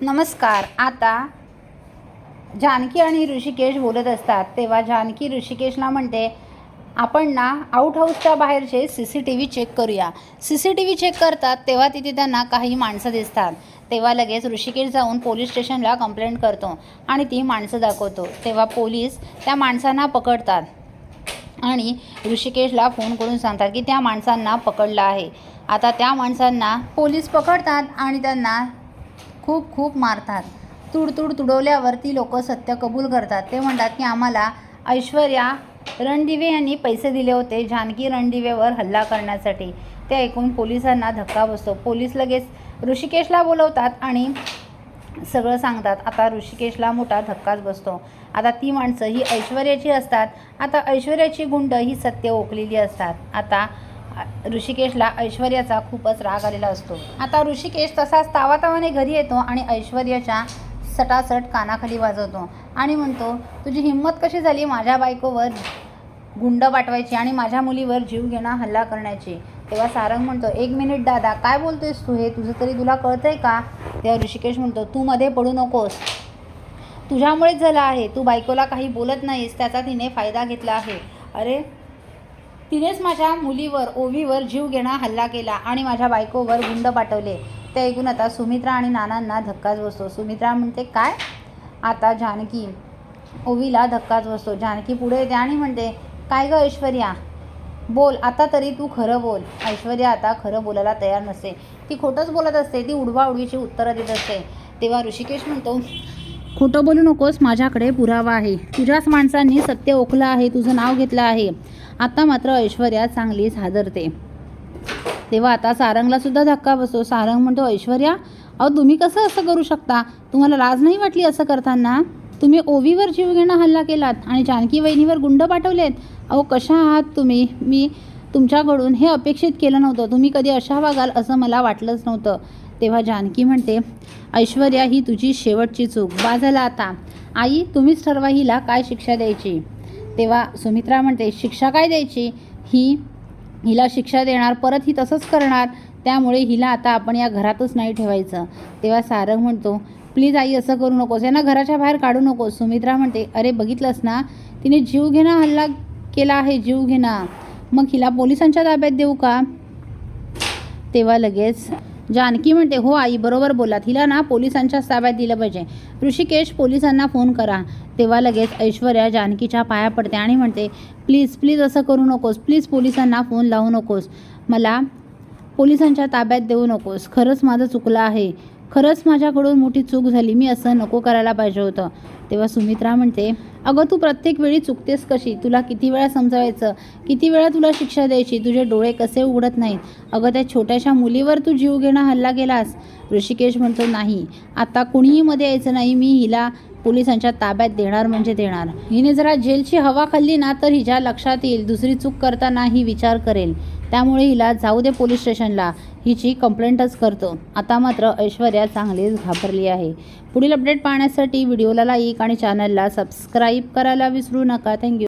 नमस्कार. आता जानकी आणि ऋषिकेश बोलत असतात. तेव्हा जानकी ऋषिकेशला म्हणते आपण ना आउटहाऊसच्या बाहेरचे C C T V check करूया. C C T V check करतात तेव्हा तिथे त्यांना काही माणसं दिसतात. तेव्हा लगेच ऋषिकेश जाऊन पोलीस स्टेशनला कंप्लेंट करतो आणि ती माणसं दाखवतो. तेव्हा पोलीस त्या माणसांना पकडतात आणि ऋषिकेशला फोन करून सांगतात की त्या माणसांना पकडलं आहे. आता त्या माणसांना पोलीस पकडतात आणि त्यांना खूप खूप मारतात. तुडतुड तुडवल्यावर ती लोक सत्य कबूल करतात. ते म्हणतात की आम्हाला ऐश्वर्या रणदिवे यांनी पैसे दिले होते जानकी रणदिवेवर हल्ला करण्यासाठी. ते ऐकून पोलिसांना धक्का बसतो. पोलीस लगेच ऋषिकेशला बोलवतात आणि सगळं सांगतात. आता ऋषिकेशला मोठा धक्काच बसतो. आता ती माणसं ही ऐश्वर्याची असतात. आता ऐश्वर्याची गुंड ही सत्य ओकलेली असतात. आता ऋषिकेशला ऐश्वर्याचा खूपच राग आलेला असतो. आता ऋषिकेश तसाच तावातावाने घरी येतो आणि ऐश्वर्याच्या सटासट कानाखाली वाजवतो आणि म्हणतो तुझी हिंमत कशी झाली माझ्या बायकोवर गुंड पाठवायची आणि माझ्या मुलीवर जीव घेणं हल्ला करण्याची? तेव्हा सारंग म्हणतो एक मिनिट दादा काय बोलतोयस तू हे? तुझं तरी तुला कळतंय का? तेव्हा ऋषिकेश म्हणतो तू मध्ये पडू नकोस. तुझ्यामुळेच झालं आहे. तू बायकोला काही बोलत नाहीस. त्याचा तिने फायदा घेतला आहे. अरे तिनेच माझ्या मुलीवर ओवीवर जीव घेणा हल्ला केला आणि माझ्या बायकोवर गुंड पाठवले. ते ऐकून आता सुमित्रा आणि नानांना धक्काच बसतो. सुमित्रा म्हणते काय? आता जानकी. ओवीला धक्काच बसतो. जानकी पुढे येते आणि म्हणते काय गं ऐश्वर्या? बोल आता तरी तू खरं बोल. ऐश्वर्या आता खरं बोलायला तयार नसते. ती खोटंच बोलत असते. ती उडवाउडवीची उत्तरं देत असते. तेव्हा ऋषिकेश म्हणतो खोटं बोलू नकोस माझ्याकडे पुरावा आहे. तुझ्याच माणसांनी सत्य ओखलं आहे तुझं नाव घेतलं आहे. आता मात्र ऐश्वर्या चांगलीच हादरते. तेव्हा आता सारंगला सुद्धा धक्का बसतो. सारंग म्हणतो ऐश्वर्या अहो तुम्ही कसं असं करू शकता? तुम्हाला लाज नाही वाटली असं करताना? तुम्ही ओवीवर जीव घेणं हल्ला केलात आणि जानकी वहिनीवर गुंड पाठवलेत? अहो कशा आहात तुम्ही? मी तुमच्याकडून हे अपेक्षित केलं नव्हतं. तुम्ही कधी अशा वागाल असं मला वाटलंच नव्हतं. तेव्हा जानकी म्हणते ऐश्वर्या ही तुझी शेवटची चूक. बाजला आता. आई तुम्हीच ठरवा हिला काय शिक्षा द्यायची. तेव्हा सुमित्रा म्हणते शिक्षा काय द्यायची? ही हिला शिक्षा देणार परत ही तसंच करणार. त्यामुळे हिला आता आपण या घरातच नाही ठेवायचं. तेव्हा सारंग म्हणतो प्लीज आई असं करू नकोस. यांना घराच्या बाहेर काढू नकोस. सुमित्रा म्हणते अरे बघितलंस ना? तिने जीव घेणा हल्ला केला आहे. जीव घेणा. मग हिला पोलिसांच्या ताब्यात देऊ का? तेव्हा लगेच जानकी म्हणते हो आई बरोबर बोलात हिला ना पोलिसांच्या ताब्यात दिलं पाहिजे. ऋषिकेश पोलिसांना फोन करा. तेव्हा लगेच ऐश्वर्या जानकीच्या पाया पडते आणि म्हणते प्लीज प्लीज असं करू नकोस. प्लीज पोलिसांना फोन लावू नकोस. मला पोलिसांच्या ताब्यात देऊ नकोस. खरंच माझं चुकलं आहे. खरंच माझ्याकडून मोठी चूक झाली. मी असं नको करायला पाहिजे होतं. तेव्हा सुमित्रा म्हणते अगं तू प्रत्येक वेळी चुकतेस कशी? तुला किती वेळा समजावायचं? किती वेळा तुला शिक्षा द्यायची? तुझे डोळे कसे उघडत नाहीत? अगं त्या छोट्याशा मुलीवर तू जीव घेणं हल्ला केलास. ऋषिकेश म्हणतो नाही. आता कुणीही मध्ये यायचं नाही. मी हिला पोलिसांच्या ताब्यात देणार म्हणजे देणार. हिने जरा जेलची हवा खाल्ली ना तर हिच्या लक्षात येईल. दुसरी चूक करताना ही विचार करेल. त्यामुळे हिला जाऊ दे पोलीस स्टेशनला. हिची कंप्लेंटच करतो. आता मात्र ऐश्वर्या चांगलीच घाबरली आहे. पुढील अपडेट पाहण्यासाठी व्हिडिओला लाईक आणि चॅनलला सबस्क्राईब करायला विसरू नका. थँक्यू